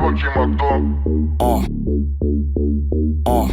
Rocky Макдо. А. А.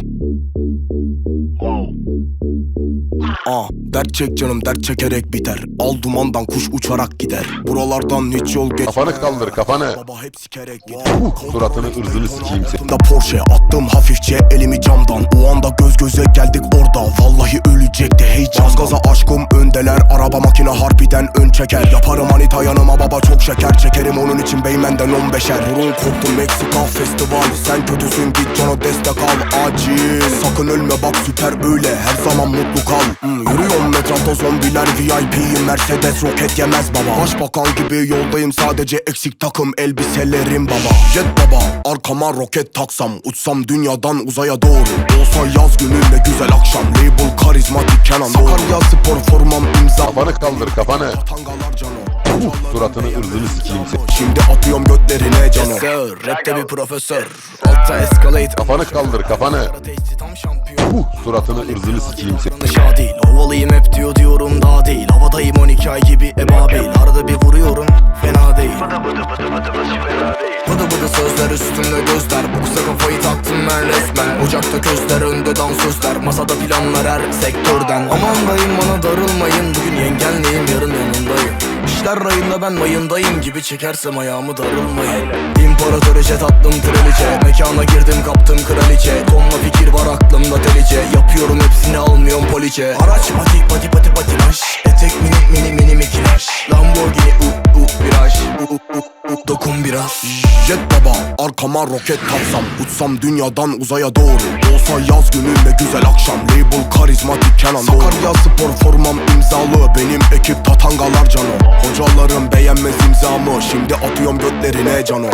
А. dert çek canım dert çekerek biter. Al dumandan kuş uçarak gider. Buralardan hiç yol geç Kafanı kaldır kafanı. Baba hep sikerek gider. Uh, suratını ırzını sikeyim seni. Da Porsche attım hafifçe elimi camdan. O anda göz göze geldik orada. Vallahi ölecekti heyecan Gaz gaza aşkım öndeler. Araba makine harbiden ön çeker. Yaparım manita yanıma baba çok şeker. Çekerim onun için beymenden 15'er Burun koptu Meksika festival Sen kötüsün git cana destek al. Acil. Sakın ölme bak süper öyle. Her zaman mutlu kal. Hmm, Yürüyorum etrafta zombiler VIP Mercedes roket yemez baba. Başbakan gibi yoldayım sadece eksik takım elbiselerim baba. Jet baba arkama roket taksam Uçsam dünyadan uzaya doğru. Olsa yaz günü ne güzel akşam Label karizmatik Kenan Sakarya spor formam imza. Kafanı kaldır kafanı. Uh, suratını ırzını sikeyim seni. Şimdi atıyorum götlerine cano yes sir, rapte bir profesör. Altta escalate. Kafanı kaldır kafanı. Tam şampiyon Uh, suratını ırzını sikeyim. Yanlış değil Havalıyım hep diyor diyorum daha değil. Havadayım 12 ay gibi ebabil Arada bir vuruyorum fena değil. Bıdı bıdı sözler üstümde gözler. Bu kısa kafayı taktım ben resmen. Ocakta közler önde dansözler Masada planlar her sektörden. Aman dayım bana darılmayın. Bugün yengenleyim yarın yanındayım. İşler rayında ben mayındayım gibi Çekersem ayağımı darılmayın. İmparator jet attım kraliçe. Mekana girdim kaptım kraliçe. Tonla fikir var hepsini poliçe Araç pati pati pati patinaj Etek mini mini mini mikinaj Lamborghini u u viraj. U u u u dokun biraz. Jet baba arkama roket kapsam Uçsam dünyadan uzaya doğru. Olsa yaz günü ne güzel akşam. Label karizmatik Kenan Sakarya spor formam imzalı. Benim ekip tatangalar cano Hocalarım beğenmez imzamı. Şimdi atıyorum götlerine cano